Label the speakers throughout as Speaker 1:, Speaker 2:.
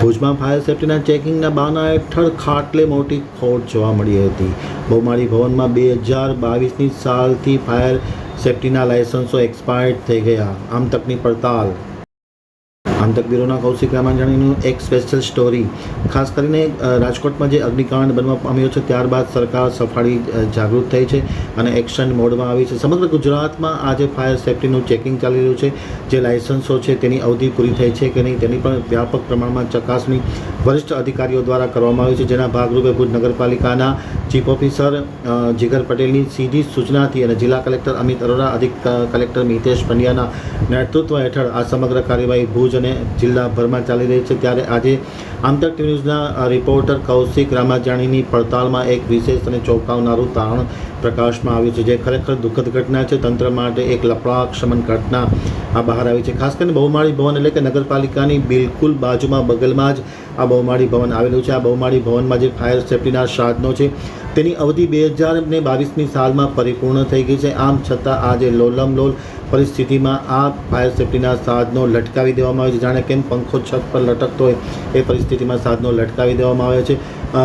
Speaker 1: ભુજમાં ફાયર સેફ્ટીના ચેકિંગના બહાના હેઠળ ખાટલે મોટી ખોટ જોવા મળી હતી. બહુમાળી ભવનમાં બે હજાર બાવીસની સાલથી ફાયર સેફ્ટીના લાયસન્સો એક્સપાયર્ડ થઈ ગયા. આમ તકની પડતાલ આંતક બ્યુરોના કૌશિક રામાજાણીનું એક સ્પેશિયલ સ્ટોરી ખાસ કરીને રાજકોટમાં જે અગ્નિકાંડ બનવા પામ્યો છે, ત્યારબાદ સરકાર સફાળી જાગૃત થઈ છે અને એક્શન મોડમાં આવી છે. સમગ્ર ગુજરાતમાં આજે ફાયર સેફ્ટીનું ચેકિંગ ચાલી રહ્યું છે. જે લાયસન્સો છે, તેની અવધિ પૂરી થઈ છે કે નહીં, તેની પણ વ્યાપક પ્રમાણમાં ચકાસણી વરિષ્ઠ અધિકારીઓ દ્વારા કરવામાં આવી છે. જેના ભાગરૂપે ભુજ નગરપાલિકાના ચીફ ઓફિસર જીગર પટેલની સીધી સૂચનાથી અને જિલ્લા કલેક્ટર અમિત અરોરા, અધિક કલેક્ટર મિતેશ પંડ્યાના નેતૃત્વ હેઠળ આ સમગ્ર કાર્યવાહી ભુજ અને જિલ્લાભરમાં ચાલી રહી છે. ત્યારે આજે આમતક ન્યૂઝના રિપોર્ટર કૌશિક રામાજાણીની પડતાલમાં એક વિશેષ અને ચોંકાવનારું તારણ પ્રકાશમાં આવ્યું છે. જે ખરેખર દુઃખદ ઘટના છે, તંત્ર માટે એક લફડાક્ષમન ઘટના આ બહાર આવી છે. ખાસ કરીને બહુમાળી ભવન એટલે કે નગરપાલિકાની બિલકુલ બાજુમાં, બગલમાં જ આ બહુમાળી ભવન આવેલું છે. આ બહુમાળી ભવનમાં જે ફાયર સેફ્ટીના સાધનો છે, તેની અવધિ બે હજાર ને બાવીસની સાલમાં પરિપૂર્ણ થઈ ગઈ છે. આમ છતાં આજે લોલમ લોલ પરિસ્થિતિમાં આ ફાયર સેફ્ટીના સાધનો લટકાવી દેવામાં આવે છે. જાણે કેમ પંખો છત પર લટકતો હોય, એ પરિસ્થિતિમાં સાધનો લટકાવી દેવામાં આવે છે.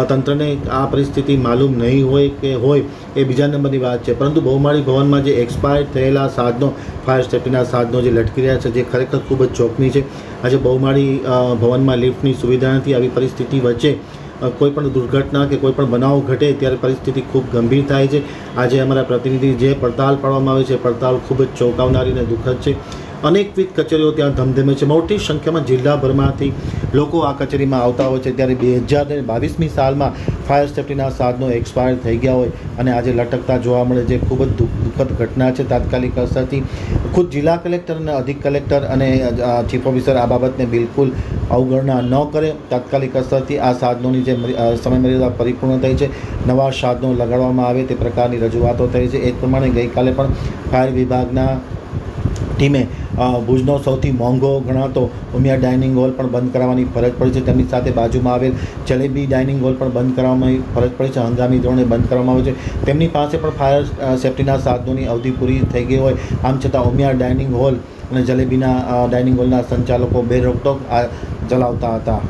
Speaker 1: તંત્રને આ પરિસ્થિતિ માલુમ નહીં હોય કે હોય, એ બીજા નંબરની વાત છે. પરંતુ બહુમાળી ભવનમાં જે એક્સપાયર થયેલા સાધનો ફાયર સેફ્ટીના સાધનો જે લટકી રહ્યા છે, જે ખરેખર ખૂબ જ ચોકની છે. આજે બહુમાળી ભવનમાં લિફ્ટની સુવિધા નથી. આવી પરિસ્થિતિ વચ્ચે કોઈપણ દુર્ઘટના કે કોઈ પણ બનાવ ઘટે ત્યારે પરિસ્થિતિ ખૂબ ગંભીર થાય છે. આજે અમારા પ્રતિનિધિ જે પડતાલ પાડવામાં આવે છે પડતાલ ખૂબ જ ચોંકાવનારી અને દુઃખદ છે. અનેકવિધ કચેરીઓ ત્યાં ધમધમે છે. મોટી સંખ્યામાં જિલ્લાભરમાંથી લોકો આ કચેરીમાં આવતા હોય છે. ત્યારે બે હજાર બાવીસમી સાલમાં ફાયર સેફ્ટીના સાધનો એક્સપાયર થઈ ગયા હોય અને આજે લટકતા જોવા મળે છે. ખૂબ જ દુઃખ- દુઃખદ ઘટના છે. તાત્કાલિક અસરથી ખુદ જિલ્લા કલેક્ટર અને અધિક કલેક્ટર અને ચીફ ઓફિસર આ બાબતને બિલકુલ અવગણના ન કરે. તાત્કાલિક અસરથી આ સાધનોની જે સમયમર્યાદા પરિપૂર્ણ થઈ છે. નવા સાધનો લગાડવામાં આવે તે પ્રકારની રજૂઆતો થઈ છે. એ જ પ્રમાણે ગઈકાલે પણ ફાયર વિભાગના ટીમે ભુજનો સૌથી મોંઘો ગણાતો ઉમિયા ડાઇનિંગ હોલ પણ બંધ કરાવવાની ફરજ પડી છે. તેમની સાથે બાજુમાં આવેલ જલેબી ડાઇનિંગ હોલ પણ બંધ કરવામાં ફરજ પડી છે. હંગામી ધોરણે બંધ કરવામાં આવે છે. તેમની પાસે પણ ફાયર સેફ્ટીના સાધનોની અવધિ પૂરી થઈ ગઈ હોય. આમ છતાં ઉમિયા ડાઇનિંગ હોલ અને જલેબીના ડાઇનિંગ હોલના સંચાલકો બે રોકટોક ચલાવતા હતા.